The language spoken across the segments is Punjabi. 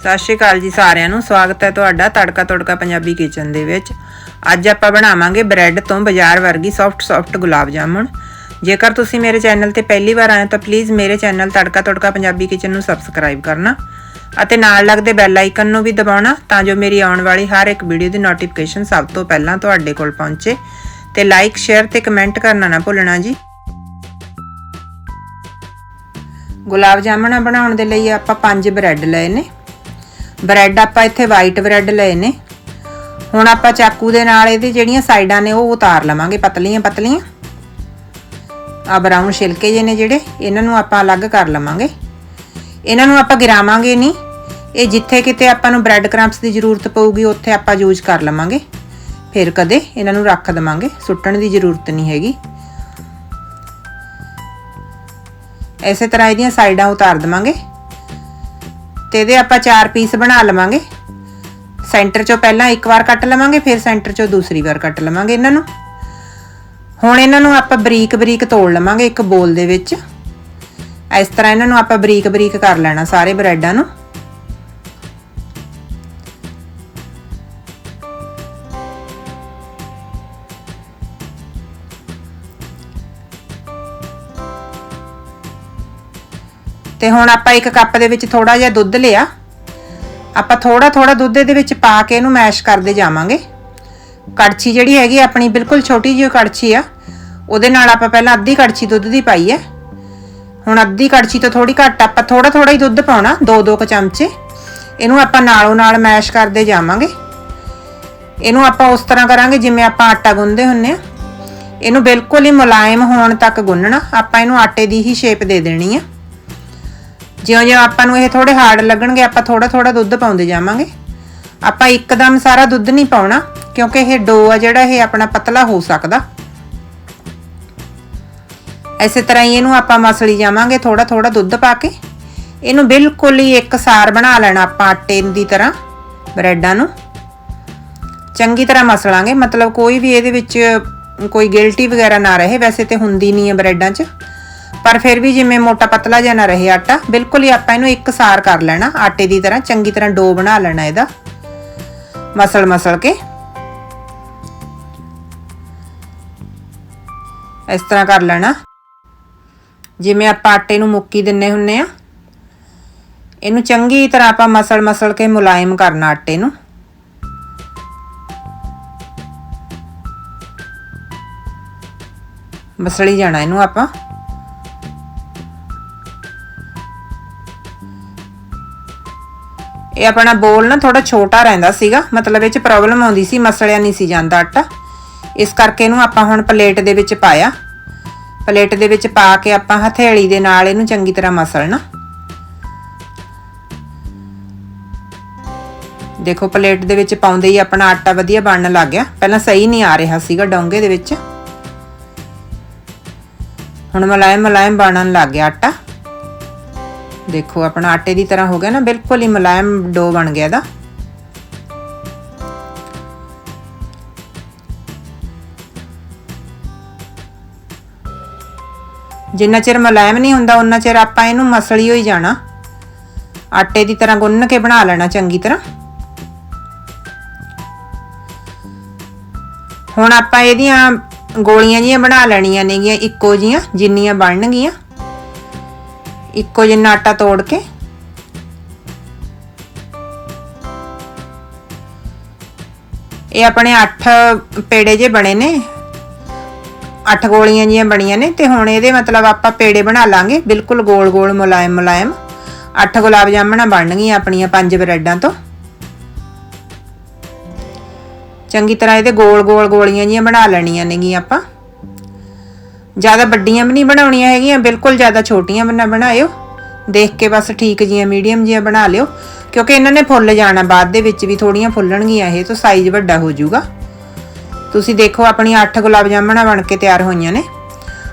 ਸਤਿ ਸ਼੍ਰੀ ਅਕਾਲ ਜੀ ਸਾਰਿਆਂ ਨੂੰ। ਸਵਾਗਤ ਹੈ ਤੁਹਾਡਾ ਤੜਕਾ ਤੜਕਾ ਪੰਜਾਬੀ ਕਿਚਨ ਦੇ ਵਿੱਚ। ਅੱਜ ਆਪਾਂ ਬਣਾਵਾਂਗੇ ਬ੍ਰੈਡ ਤੋਂ ਬਾਜ਼ਾਰ ਵਰਗੀ ਸੌਫਟ ਸੌਫਟ ਗੁਲਾਬ ਜਾਮੁਨ। ਜੇਕਰ ਤੁਸੀਂ ਮੇਰੇ ਚੈਨਲ ਤੇ ਪਹਿਲੀ ਵਾਰ ਆਏ ਹੋ ਤਾਂ ਪਲੀਜ਼ ਮੇਰੇ ਚੈਨਲ ਤੜਕਾ ਤੜਕਾ ਪੰਜਾਬੀ ਕਿਚਨ ਨੂੰ ਸਬਸਕ੍ਰਾਈਬ ਕਰਨਾ ਅਤੇ ਨਾਲ ਲੱਗਦੇ ਬੈਲ ਆਈਕਨ ਨੂੰ ਵੀ ਦਬਾਉਣਾ ਤਾਂ ਜੋ ਮੇਰੀ ਆਉਣ ਵਾਲੀ ਹਰ ਇੱਕ ਵੀਡੀਓ ਦੀ ਨੋਟੀਫਿਕੇਸ਼ਨ ਸਭ ਤੋਂ ਪਹਿਲਾਂ ਤੁਹਾਡੇ ਕੋਲ ਪਹੁੰਚੇ। ਤੇ ਲਾਈਕ ਸ਼ੇਅਰ ਤੇ ਕਮੈਂਟ ਕਰਨਾ ਨਾ ਭੁੱਲਣਾ ਜੀ। ਗੁਲਾਬ ਜਾਮਣਾ ਬਣਾਉਣ ਦੇ ਲਈ ਆਪਾਂ ਪੰਜ ਬ੍ਰੈਡ ਲਏ ਨੇ। ਬ੍ਰੈਡ ਆਪਾਂ ਇੱਥੇ ਵਾਈਟ ਬ੍ਰੈਡ ਲਏ ਨੇ। ਹੁਣ ਆਪਾਂ ਚਾਕੂ ਦੇ ਨਾਲ ਇਹਦੀ ਜਿਹੜੀਆਂ ਸਾਈਡਾਂ ਨੇ ਉਹ ਉਤਾਰ ਲਵਾਂਗੇ, ਪਤਲੀਆਂ ਪਤਲੀਆਂ। ਆ ਬਰਾਊਨ ਛਿਲਕੇ ਜੇ ਨੇ ਜਿਹੜੇ, ਇਹਨਾਂ ਨੂੰ ਆਪਾਂ ਅਲੱਗ ਕਰ ਲਵਾਂਗੇ। ਇਹਨਾਂ ਨੂੰ ਆਪਾਂ ਗਿਰਾਵਾਂਗੇ ਨਹੀਂ। ਇਹ ਜਿੱਥੇ ਕਿਤੇ ਆਪਾਂ ਨੂੰ ਬ੍ਰੈਡ ਕ੍ਰੰਪਸ ਦੀ ਜ਼ਰੂਰਤ ਪਊਗੀ, ਉੱਥੇ ਆਪਾਂ ਯੂਜ਼ ਕਰ ਲਵਾਂਗੇ। ਫਿਰ ਕਦੇ ਇਹਨਾਂ ਨੂੰ ਰੱਖ ਦਵਾਂਗੇ, ਸੁੱਟਣ ਦੀ ਜ਼ਰੂਰਤ ਨਹੀਂ ਹੈਗੀ। ਐਸੇ ਤਰ੍ਹਾਂ ਇਹਦੀਆਂ ਸਾਈਡਾਂ ਉਤਾਰ ਦਵਾਂਗੇ। ਤੇ ਇਹਦੇ ਆਪਾਂ ਚਾਰ ਪੀਸ ਬਣਾ ਲਵਾਂਗੇ। ਸੈਂਟਰ ਚੋਂ ਪਹਿਲਾਂ ਇੱਕ ਵਾਰ ਕੱਟ ਲਵਾਂਗੇ, ਫਿਰ ਸੈਂਟਰ ਚੋਂ ਦੂਸਰੀ ਵਾਰ ਕੱਟ ਲਵਾਂਗੇ ਇਹਨਾਂ ਨੂੰ। ਹੁਣ ਇਹਨਾਂ ਨੂੰ ਆਪਾਂ ਬਰੀਕ ਬਰੀਕ ਤੋੜ ਲਵਾਂਗੇ ਇੱਕ ਬੋਲ ਦੇ ਵਿੱਚ। ਇਸ ਤਰ੍ਹਾਂ ਇਹਨਾਂ ਨੂੰ ਆਪਾਂ ਬਰੀਕ ਬਰੀਕ ਕਰ ਲੈਣਾ ਸਾਰੇ ਬ੍ਰੈਡਾਂ ਨੂੰ। ਤੇ ਹੁਣ ਆਪਾਂ ਇੱਕ ਕੱਪ ਦੇ ਵਿੱਚ ਥੋੜਾ ਜਿਹਾ ਦੁੱਧ ਲਿਆ। ਆਪਾਂ ਥੋੜਾ ਥੋੜਾ ਦੁੱਧ ਇਹਦੇ ਵਿੱਚ ਪਾ ਕੇ ਇਹਨੂੰ ਮੈਸ਼ ਕਰਦੇ ਜਾਵਾਂਗੇ। ਕੜਛੀ ਜਿਹੜੀ ਹੈਗੀ ਆਪਣੀ ਬਿਲਕੁਲ ਛੋਟੀ ਜਿਹੀ ਕੜਛੀ ਆ, ਉਹਦੇ ਨਾਲ ਆਪਾਂ ਪਹਿਲਾਂ ਅੱਧੀ ਕੜਛੀ ਦੁੱਧ ਦੀ ਪਾਈ ਹੈ। ਹੁਣ ਅੱਧੀ ਕੜਛੀ ਤੋਂ ਥੋੜੀ ਘੱਟ ਆਪਾਂ ਥੋੜਾ ਥੋੜਾ ਹੀ ਦੁੱਧ ਪਾਉਣਾ, ਦੋ ਦੋ ਕ ਚਮਚੇ। ਇਹਨੂੰ ਆਪਾਂ ਨਾਲੋਂ ਨਾਲ ਮੈਸ਼ ਕਰਦੇ ਜਾਵਾਂਗੇ। ਇਹਨੂੰ ਆਪਾਂ ਉਸ ਤਰ੍ਹਾਂ ਕਰਾਂਗੇ ਜਿਵੇਂ ਆਪਾਂ ਆਟਾ ਗੁੰਨਦੇ ਹੁੰਨੇ ਆ। ਇਹਨੂੰ ਬਿਲਕੁਲ ਹੀ ਮੁਲਾਇਮ ਹੋਣ ਤੱਕ ਗੁੰਨਣਾ, ਆਪਾਂ ਇਹਨੂੰ ਆਟੇ ਦੀ ਹੀ ਸ਼ੇਪ ਦੇ ਦੇਣੀ ਆ। ਜਿਉਂ-ਜਿਉਂ ਆਪਾਂ ਨੂੰ ਇਹ ਥੋੜੇ ਹਾਰਡ ਲੱਗਣਗੇ, ਆਪਾਂ ਥੋੜਾ-ਥੋੜਾ ਦੁੱਧ ਪਾਉਂਦੇ ਜਾਵਾਂਗੇ। ਆਪਾਂ ਇੱਕਦਮ ਸਾਰਾ ਦੁੱਧ ਨਹੀਂ ਪਾਉਣਾ, ਕਿਉਂਕਿ ਇਹ ਡੋ ਆ ਜਿਹੜਾ ਇਹ ਆਪਣਾ ਪਤਲਾ ਹੋ ਸਕਦਾ। ਐਸੇ ਤਰ੍ਹਾਂ ਹੀ ਇਹਨੂੰ ਆਪਾਂ ਮਸਲੀ ਜਾਵਾਂਗੇ ਥੋੜਾ-ਥੋੜਾ ਦੁੱਧ ਪਾ ਕੇ। ਇਹਨੂੰ ਬਿਲਕੁਲ ਹੀ ਇੱਕ ਸਾਰ ਬਣਾ ਲੈਣਾ ਆਪਾਂ ਆਟੇ ਦੀ ਤਰ੍ਹਾਂ, ਬ੍ਰੈਡਾਂ ਨੂੰ। ਚੰਗੀ ਤਰ੍ਹਾਂ ਮਸਲਾਂਗੇ, ਮਤਲਬ ਕੋਈ ਵੀ ਇਹਦੇ ਵਿੱਚ ਕੋਈ ਗਿਲਟੀ ਵਗੈਰਾ ਨਾ ਰਹੇ, ਵੈਸੇ ਤੇ ਹੁੰਦੀ ਨਹੀਂ ਹੈ ਬ੍ਰੈਡਾਂ 'ਚ। ਪਰ ਫਿਰ ਵੀ ਜਿਵੇਂ ਮੋਟਾ ਪਤਲਾ ਜਿਹਾ ਨਾ ਰਹੇ ਆਟਾ, ਬਿਲਕੁਲ ਹੀ ਆਪਾਂ ਇਹਨੂੰ ਇੱਕ ਸਾਰ ਕਰ ਲੈਣਾ, ਆਟੇ ਦੀ ਤਰ੍ਹਾਂ ਚੰਗੀ ਤਰ੍ਹਾਂ ਡੋ ਬਣਾ ਲੈਣਾ ਇਹਦਾ। ਮਸਲ ਮਸਲ ਕੇ। ਇਸ ਤਰ੍ਹਾਂ ਕਰ ਲੈਣਾ। ਜਿਵੇਂ ਆਪਾਂ ਆਟੇ ਨੂੰ ਮੁੱਕੀ ਦਿੰਨੇ ਹੁੰਨੇ ਆ। ਇਹਨੂੰ ਚੰਗੀ ਤਰ੍ਹਾਂ ਆਪਾਂ ਮਸਲ ਮਸਲ ਕੇ ਮੁਲਾਇਮ ਕਰਨਾ ਆਟੇ ਨੂੰ। ਮਸਲੀ ਜਾਣਾ ਇਹਨੂੰ ਆਪਾਂ। ਇਹ ਆਪਣਾ ਬੋਲ ਨਾ ਥੋੜਾ ਛੋਟਾ ਰਹਿੰਦਾ ਸੀਗਾ, ਮਤਲਬ ਇਹ ਚ ਪ੍ਰੋਬਲਮ ਆਉਂਦੀ ਸੀ, ਮਸਲਿਆ ਨਹੀਂ ਸੀ ਜਾਂਦਾ ਆਟਾ। ਇਸ ਕਰਕੇ ਇਹਨੂੰ ਆਪਾਂ ਹੁਣ ਪਲੇਟ ਦੇ ਵਿੱਚ ਪਾਇਆ। ਪਲੇਟ ਦੇ ਵਿੱਚ ਪਾ ਕੇ ਆਪਾਂ ਹਥੇਲੀ ਦੇ ਨਾਲ ਇਹਨੂੰ ਚੰਗੀ ਤਰ੍ਹਾਂ ਮਸਲਣਾ। ਦੇਖੋ ਪਲੇਟ ਦੇ ਵਿੱਚ ਪਾਉਂਦੇ ਹੀ ਆਪਣਾ ਆਟਾ ਵਧੀਆ ਬਣਨ ਲੱਗ ਗਿਆ। ਪਹਿਲਾਂ ਸਹੀ ਨਹੀਂ ਆ ਰਿਹਾ ਸੀਗਾ ਡੋਂਗੇ ਦੇ ਵਿੱਚ। ਹੁਣ ਮਲਾਇਮ ਮਲਾਇਮ ਬਣਨ ਲੱਗ ਗਿਆ ਆਟਾ। ਦੇਖੋ, ਆਪਣਾ ਆਟੇ ਦੀ ਤਰ੍ਹਾਂ ਹੋ ਗਿਆ ਨਾ, ਬਿਲਕੁਲ ਹੀ ਮੁਲਾਇਮ ਡੋ ਬਣ ਗਿਆ ਇਹਦਾ। ਜਿੰਨਾ ਚਿਰ ਮੁਲਾਇਮ ਨਹੀਂ ਹੁੰਦਾ ਉਨਾ ਚਿਰ ਆਪਾਂ ਇਹਨੂੰ ਮਸਲੀ ਹੋਈ ਜਾਣਾ। ਆਟੇ ਦੀ ਤਰ੍ਹਾਂ ਗੁੰਨ ਕੇ ਬਣਾ ਲੈਣਾ, ਚੰਗੀ ਤਰ੍ਹਾਂ। ਹੁਣ ਆਪਾਂ ਇਹਦੀਆਂ ਗੋਲੀਆਂ ਜੀਆਂ ਬਣਾ ਲੈਣੀਆਂ ਨੇਗੀਆਂ, ਇੱਕੋ ਜੀਆਂ ਜਿੰਨੀਆਂ ਬਣਨਗੀਆਂ। ਇੱਕੋ ਜਿੰਨਾ ਆਟਾ ਤੋੜ ਕੇ। ਇਹ ਆਪਣੇ 8 ਪੇੜੇ ਜੇ ਬਣੇ ਨੇ। 8 ਗੋਲੀਆਂ ਜੀਆਂ ਬਣੀਆਂ ਨੇ ਤੇ ਹੁਣ ਇਹਦੇ ਮਤਲਬ ਆਪਾਂ ਪੇੜੇ ਬਣਾ ਲਾਂਗੇ, ਬਿਲਕੁਲ ਗੋਲ ਗੋਲ ਮੁਲਾਇਮ ਮੁਲਾਇਮ। 8 ਗੁਲਾਬ ਜਾਮਣਾ ਬਣਨਗੀਆਂ ਆਪਣੀਆਂ ਪੰਜ ਬ੍ਰੈਡਾਂ ਤੋਂ। ਚੰਗੀ ਤਰ੍ਹਾਂ ਇਹਦੇ ਗੋਲ ਗੋਲ ਗੋਲੀਆਂ ਜੀਆਂ ਬਣਾ ਲੈਣੀਆਂ ਨੇਗੀਆਂ ਆਪਾਂ। ਜ਼ਿਆਦਾ ਵੱਡੀਆਂ ਵੀ ਨਹੀਂ ਬਣਾਉਣੀਆਂ ਹੈਗੀਆਂ, ਬਿਲਕੁਲ ਜ਼ਿਆਦਾ ਛੋਟੀਆਂ ਵੀ ਨਾ ਬਣਾਇਓ। ਦੇਖ ਕੇ ਬਸ ਠੀਕ ਜੀਆਂ ਮੀਡੀਅਮ ਜੀਆਂ ਬਣਾ ਲਿਓ। ਕਿਉਂਕਿ ਇਹਨਾਂ ਨੇ ਫੁੱਲ ਜਾਣਾ, ਬਾਅਦ ਦੇ ਵਿੱਚ ਵੀ ਥੋੜੀਆਂ ਫੁੱਲਣਗੀਆਂ ਇਹ, ਤਾਂ ਸਾਈਜ਼ ਵੱਡਾ ਹੋ ਜਾਊਗਾ। ਤੁਸੀਂ ਦੇਖੋ, ਆਪਣੀ 8 ਗੁਲਾਬ ਜਾਮਣਾ ਬਣ ਕੇ ਤਿਆਰ ਹੋਈਆਂ ਨੇ।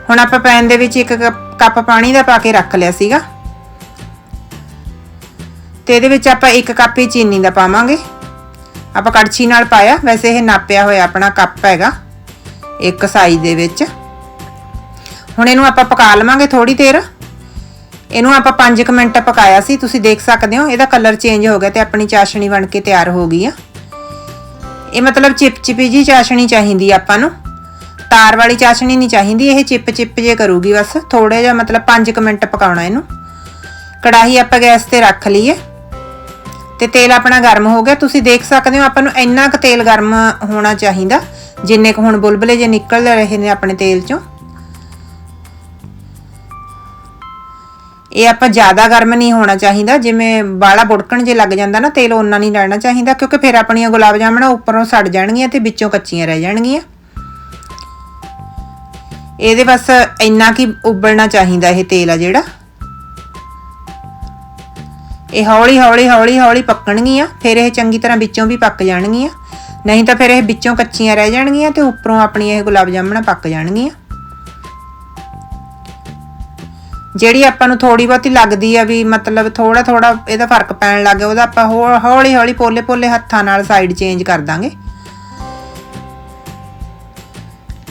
ਹੁਣ ਆਪਾਂ ਪੈਨ ਦੇ ਵਿੱਚ ਇੱਕ ਕੱਪ- ਕੱਪ ਪਾਣੀ ਦਾ ਪਾ ਕੇ ਰੱਖ ਲਿਆ ਸੀਗਾ। ਤੇ ਇਹਦੇ ਵਿੱਚ ਆਪਾਂ ਇੱਕ ਕੱਪ ਹੀ ਚੀਨੀ ਦਾ ਪਾਵਾਂਗੇ। ਆਪਾਂ ਕੜਛੀ ਨਾਲ ਪਾਇਆ, ਵੈਸੇ ਇਹ ਨਾਪਿਆ ਹੋਇਆ ਆਪਣਾ ਕੱਪ ਹੈਗਾ, ਇੱਕ ਸਾਈਜ਼ ਦੇ ਵਿੱਚ। ਹੁਣ ਇਹਨੂੰ ਆਪਾਂ ਪਕਾ ਲਵਾਂਗੇ ਥੋੜੀ ਦੇਰ। ਇਹਨੂੰ ਆਪਾਂ 5 ਮਿੰਟ ਪਕਾਇਆ ਸੀ, ਤੁਸੀਂ ਦੇਖ ਸਕਦੇ ਹੋ, ਇਹਦਾ ਕਲਰ ਚੇਂਜ ਹੋ ਗਿਆ ਤੇ ਆਪਣੀ ਚਾਸ਼ਣੀ ਬਣ ਕੇ ਤਿਆਰ ਹੋ ਗਈ ਆ। ਇਹ ਮਤਲਬ ਚਿਪਚਿਪੀ ਜੀ ਚਾਸ਼ਣੀ ਚਾਹੀਦੀ ਆਪਾਂ ਨੂੰ। ਤਾਰ ਵਾਲੀ ਚਾਸ਼ਣੀ ਨਹੀਂ ਚਾਹੀਦੀ, ਇਹ ਚਿਪ ਚਿਪ ਜੇ ਕਰੂਗੀ ਬਸ ਥੋੜੇ ਜਿਹਾ ਮਤਲਬ 5 ਮਿੰਟ ਪਕਾਉਣਾ ਇਹਨੂੰ। ਕੜਾਹੀ ਆਪਾਂ ਗੈਸ ਤੇ ਰੱਖ ਲਈਏ। ਤੇ ਤੇਲ ਆਪਣਾ ਗਰਮ ਹੋ ਗਿਆ, ਤੁਸੀਂ ਦੇਖ ਸਕਦੇ ਹੋ ਆਪਾਂ ਨੂੰ ਇੰਨਾ ਕੁ ਤੇਲ ਗਰਮ ਹੋਣਾ ਚਾਹੀਦਾ, ਜਿੰਨੇ ਕੁ ਹੁਣ ਬੁਲਬੁਲੇ ਜੇ ਨਿਕਲ ਰਹੇ ਨੇ ਆਪਣੇ ਤੇਲ ਚੋਂ। ਇਹ ਆਪਾਂ ਜ਼ਿਆਦਾ ਗਰਮ ਨਹੀਂ ਹੋਣਾ ਚਾਹੀਦਾ, ਜਿਵੇਂ ਬਾਲਾ ਬੁੜਕਣ ਜੇ ਲੱਗ ਜਾਂਦਾ ਨਾ, ਤੇਲ ਉਹਨਾਂ ਨਹੀਂ ਲੈਣਾ ਚਾਹੀਦਾ, ਕਿਉਂਕਿ ਫਿਰ ਆਪਣੀਆਂ ਗੁਲਾਬ ਜਾਮਣਾ ਉੱਪਰੋਂ ਸੜ ਜਾਣਗੀਆਂ ਤੇ ਵਿੱਚੋਂ ਕੱਚੀਆਂ ਰਹਿ ਜਾਣਗੀਆਂ। ਇਹਦੇ ਬਸ ਇੰਨਾ ਕੀ ਉਬਲਣਾ ਚਾਹੀਦਾ ਇਹ ਤੇਲ ਆ ਜਿਹੜਾ। ਇਹ ਹੌਲੀ ਹੌਲੀ ਹੌਲੀ ਹੌਲੀ ਪੱਕਣਗੀਆਂ, ਫਿਰ ਇਹ ਚੰਗੀ ਤਰ੍ਹਾਂ ਵਿੱਚੋਂ ਵੀ ਪੱਕ ਜਾਣਗੀਆਂ। ਨਹੀਂ ਤਾਂ ਫਿਰ ਇਹ ਵਿੱਚੋਂ ਕੱਚੀਆਂ ਰਹਿ ਜਾਣਗੀਆਂ ਤੇ ਉੱਪਰੋਂ ਆਪਣੀਆਂ ਇਹ ਗੁਲਾਬ ਜਾਮਣਾ ਪੱਕ ਜਾਣਗੀਆਂ। ਜਿਹੜੀ ਆਪਾਂ ਨੂੰ ਥੋੜੀ ਬਹੁਤੀ ਲੱਗਦੀ ਆ ਵੀ ਮਤਲਬ ਥੋੜਾ ਥੋੜਾ ਇਹਦਾ ਫ਼ਰਕ ਪੈਣ ਲੱਗ ਗਿਆ, ਉਹਦਾ ਆਪਾਂ ਹੌਲੀ ਹੌਲੀ ਪੋਲੇ ਪੋਲੇ ਹੱਥਾਂ ਨਾਲ ਸਾਈਡ ਚੇਂਜ ਕਰ ਦਾਂਗੇ।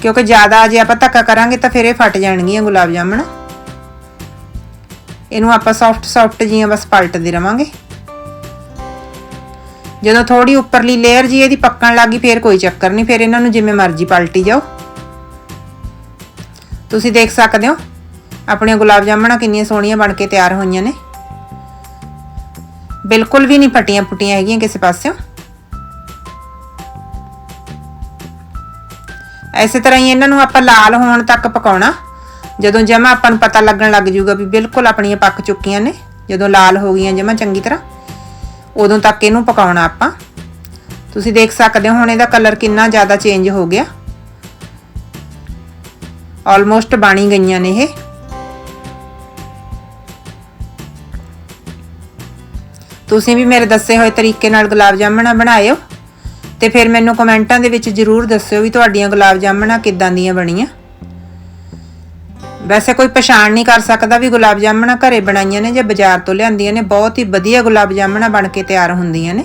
ਕਿਉਂਕਿ ਜ਼ਿਆਦਾ ਜੇ ਆਪਾਂ ਧੱਕਾ ਕਰਾਂਗੇ ਤਾਂ ਫਿਰ ਇਹ ਫਟ ਜਾਣਗੀਆਂ ਗੁਲਾਬ ਜਾਮਣ। ਇਹਨੂੰ ਆਪਾਂ ਸੌਫਟ ਸੌਫਟ ਜੀਆਂ ਬਸ ਪਲਟਦੇ ਰਵਾਂਗੇ। ਜਦੋਂ ਥੋੜੀ ਉੱਪਰਲੀ ਲੇਅਰ ਜੀ ਇਹਦੀ ਪੱਕਣ ਲੱਗੀ ਫਿਰ ਕੋਈ ਚੱਕਰ ਨਹੀਂ, ਫਿਰ ਇਹਨਾਂ ਨੂੰ ਜਿਵੇਂ ਮਰਜ਼ੀ ਪਲਟੀ ਜਾਓ। ਤੁਸੀਂ ਦੇਖ ਸਕਦੇ ਹੋ? ਆਪਣੀਆਂ ਗੁਲਾਬ ਜਾਮਣਾ ਕਿੰਨੀਆਂ ਸੋਹਣੀਆਂ ਬਣ ਕੇ ਤਿਆਰ ਹੋਈਆਂ ਨੇ। ਬਿਲਕੁਲ ਵੀ ਨਹੀਂ ਫਟੀਆਂ ਪੁੱਟੀਆਂ ਹੈਗੀਆਂ ਕਿਸੇ ਪਾਸਿਓਂ। ਐਸੇ ਤਰ੍ਹਾਂ ਹੀ ਇਹਨਾਂ ਨੂੰ ਆਪਾਂ ਲਾਲ ਹੋਣ ਤੱਕ ਪਕਾਉਣਾ। ਜਦੋਂ ਜਮਾ ਆਪਾਂ ਨੂੰ ਪਤਾ ਲੱਗਣ ਲੱਗ ਜਾਊਗਾ ਵੀ ਬਿਲਕੁਲ ਆਪਣੀਆਂ ਪੱਕ ਚੁੱਕੀਆਂ ਨੇ, ਜਦੋਂ ਲਾਲ ਹੋ ਗਈਆਂ ਜਮਾ ਚੰਗੀ ਤਰ੍ਹਾਂ, ਉਦੋਂ ਤੱਕ ਇਹਨੂੰ ਪਕਾਉਣਾ ਆਪਾਂ। ਤੁਸੀਂ ਦੇਖ ਸਕਦੇ ਹੋ ਹੁਣ ਇਹਦਾ ਕਲਰ ਕਿੰਨਾ ਜ਼ਿਆਦਾ ਚੇਂਜ ਹੋ ਗਿਆ। ਆਲਮੋਸਟ ਬਣੀ ਗਈਆਂ ਨੇ ਇਹ। ਤੁਸੀਂ ਵੀ ਮੇਰੇ ਦੱਸੇ ਹੋਏ ਤਰੀਕੇ ਨਾਲ ਗੁਲਾਬ ਜਾਮਣਾ ਬਣਾਇਓ ਤੇ ਫਿਰ ਮੈਨੂੰ ਕਮੈਂਟਾਂ ਦੇ ਵਿੱਚ ਜਰੂਰ ਦੱਸਿਓ ਵੀ ਤੁਹਾਡੀਆਂ ਗੁਲਾਬ ਜਾਮਣਾ ਕਿੱਦਾਂ ਦੀਆਂ ਬਣੀਆਂ। ਵੈਸੇ ਕੋਈ ਪਛਾਣ ਨਹੀਂ ਕਰ ਸਕਦਾ ਵੀ ਗੁਲਾਬ ਜਾਮਣਾ ਘਰੇ ਬਣਾਈਆਂ ਨੇ ਜਾਂ ਬਾਜ਼ਾਰ ਤੋਂ ਲਿਆਂਦੀਆਂ ਨੇ, ਬਹੁਤ ਹੀ ਵਧੀਆ ਗੁਲਾਬ ਜਾਮਣਾ ਬਣ ਕੇ ਤਿਆਰ ਹੁੰਦੀਆਂ ਨੇ।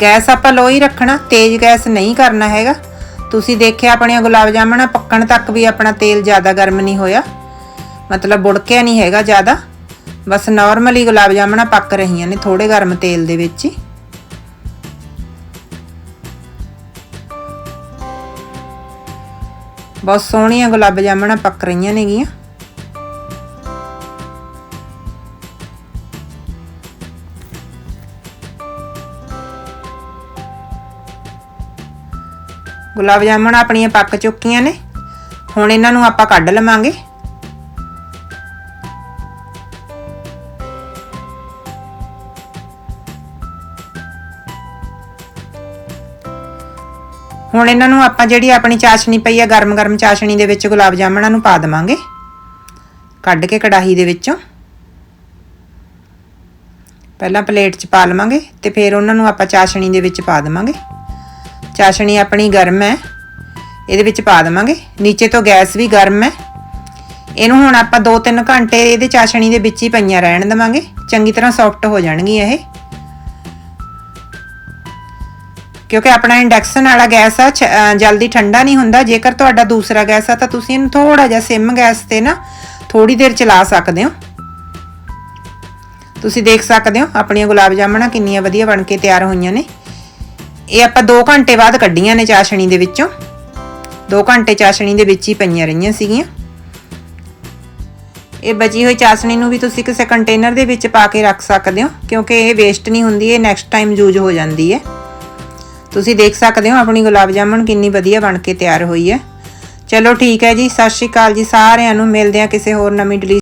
ਗੈਸ ਆਪਾਂ ਲੋ ਹੀ ਰੱਖਣਾ, ਤੇਜ਼ ਗੈਸ ਨਹੀਂ ਕਰਨਾ ਹੈਗਾ। ਤੁਸੀਂ ਦੇਖਿਆ ਆਪਣੀਆਂ ਗੁਲਾਬ ਜਾਮਣਾ ਪੱਕਣ ਤੱਕ ਵੀ ਆਪਣਾ ਤੇਲ ਜ਼ਿਆਦਾ ਗਰਮ ਨਹੀਂ ਹੋਇਆ। ਮਤਲਬ ਬੁੜਕਿਆ ਨਹੀਂ ਹੈਗਾ ਜ਼ਿਆਦਾ। ਬਸ ਨਾਰਮਲੀ ਗੁਲਾਬ ਜਾਮਣਾ ਪੱਕ ਰਹੀਆਂ ਨੇ ਥੋੜੇ ਗਰਮ ਤੇਲ ਦੇ ਵਿੱਚ ਹੀ। ਬਹੁਤ ਸੋਹਣੀਆਂ ਗੁਲਾਬ ਜਾਮਣਾ ਪੱਕ ਰਹੀਆਂ ਨੇਗੀਆਂ। ਗੁਲਾਬ ਜਾਮਣ ਆਪਣੀਆਂ ਪੱਕ ਚੁੱਕੀਆਂ ਨੇ। ਹੁਣ ਇਹਨਾਂ ਨੂੰ ਆਪਾਂ ਕੱਢ ਲਵਾਂਗੇ। ਹੁਣ ਇਹਨਾਂ ਨੂੰ ਆਪਾਂ ਜਿਹੜੀ ਆਪਣੀ ਚਾਸ਼ਣੀ ਪਈ ਆ, ਗਰਮ-ਗਰਮ ਚਾਸ਼ਣੀ ਦੇ ਵਿੱਚ ਗੁਲਾਬ ਜਾਮਣਾਂ ਨੂੰ ਪਾ ਦਵਾਂਗੇ। ਕੱਢ ਕੇ ਕੜਾਹੀ ਦੇ ਵਿੱਚੋਂ। ਪਹਿਲਾਂ ਪਲੇਟ 'ਚ ਪਾ ਲਵਾਂਗੇ ਤੇ ਫਿਰ ਉਹਨਾਂ ਨੂੰ ਆਪਾਂ ਚਾਸ਼ਣੀ ਦੇ ਵਿੱਚ ਪਾ ਦਵਾਂਗੇ। ਚਾਸ਼ਣੀ ਆਪਣੀ ਗਰਮ ਹੈ, ਇਹਦੇ ਵਿੱਚ ਪਾ ਦਵਾਂਗੇ। ਨੀਚੇ ਤੋਂ ਗੈਸ ਵੀ ਗਰਮ ਹੈ। ਇਹਨੂੰ ਹੁਣ ਆਪਾਂ 2-3 ਘੰਟੇ ਇਹਦੇ ਚਾਸ਼ਣੀ ਦੇ ਵਿੱਚ ਹੀ ਪਈਆਂ ਰਹਿਣ ਦਵਾਂਗੇ। ਚੰਗੀ ਤਰ੍ਹਾਂ ਸੌਫਟ ਹੋ ਜਾਣਗੀਆਂ ਇਹ। ਕਿਉਂਕਿ ਆਪਣਾ ਇੰਡਕਸ਼ਨ ਵਾਲਾ ਗੈਸ ਆ ਛ- ਜਲਦੀ ਠੰਡਾ ਨਹੀਂ ਹੁੰਦਾ। ਜੇਕਰ ਤੁਹਾਡਾ ਦੂਸਰਾ ਗੈਸ ਆ, ਤਾਂ ਤੁਸੀਂ ਇਹਨੂੰ ਥੋੜਾ ਜਿਹਾ ਸਿਮ ਗੈਸ ਤੇ ਨਾ ਥੋੜੀ ਦੇਰ ਚਲਾ ਸਕਦੇ ਹੋ। ਤੁਸੀਂ ਦੇਖ ਸਕਦੇ ਹੋ ਆਪਣੀਆਂ ਗੁਲਾਬ ਜਾਮਣਾ ਕਿੰਨੀਆਂ ਵਧੀਆ ਬਣ ਕੇ ਤਿਆਰ ਹੋਈਆਂ ਨੇ। ਇਹ ਆਪਾਂ 2 ਘੰਟੇ ਬਾਅਦ ਕੱਢੀਆਂ ਨੇ ਚਾਸ਼ਣੀ ਦੇ ਵਿੱਚੋਂ। 2 ਘੰਟੇ ਚਾਸ਼ਣੀ ਦੇ ਵਿੱਚ ਹੀ ਪਈਆਂ ਰਹੀਆਂ ਸੀਗੀਆਂ। ਇਹ ਬਚੀ ਹੋਈ ਚਾਸ਼ਣੀ ਨੂੰ ਵੀ ਤੁਸੀਂ ਕਿਸੇ ਕੰਟੇਨਰ ਦੇ ਵਿੱਚ ਪਾ ਕੇ ਰੱਖ ਸਕਦੇ ਹੋ, ਕਿਉਂਕਿ ਇਹ ਵੇਸਟ ਨਹੀਂ ਹੁੰਦੀ, ਇਹ ਨੈਕਸਟ ਟਾਈਮ ਯੂਜ਼ ਹੋ ਜਾਂਦੀ ਹੈ। ਤੁਸੀਂ ਦੇਖ ਸਕਦੇ ਹੋ ਆਪਣੀ ਗੁਲਾਬ ਜਾਮਣ ਕਿੰਨੀ ਵਧੀਆ ਬਣ ਕੇ ਤਿਆਰ ਹੋਈ ਹੈ। ਚਲੋ ਠੀਕ ਹੈ ਜੀ, ਸਤਿ ਸ਼੍ਰੀ ਅਕਾਲ ਜੀ ਸਾਰਿਆਂ ਨੂੰ, ਮਿਲਦੇ ਹਾਂ ਕਿਸੇ ਹੋਰ ਨਵੀਂ ਡਿਲੀ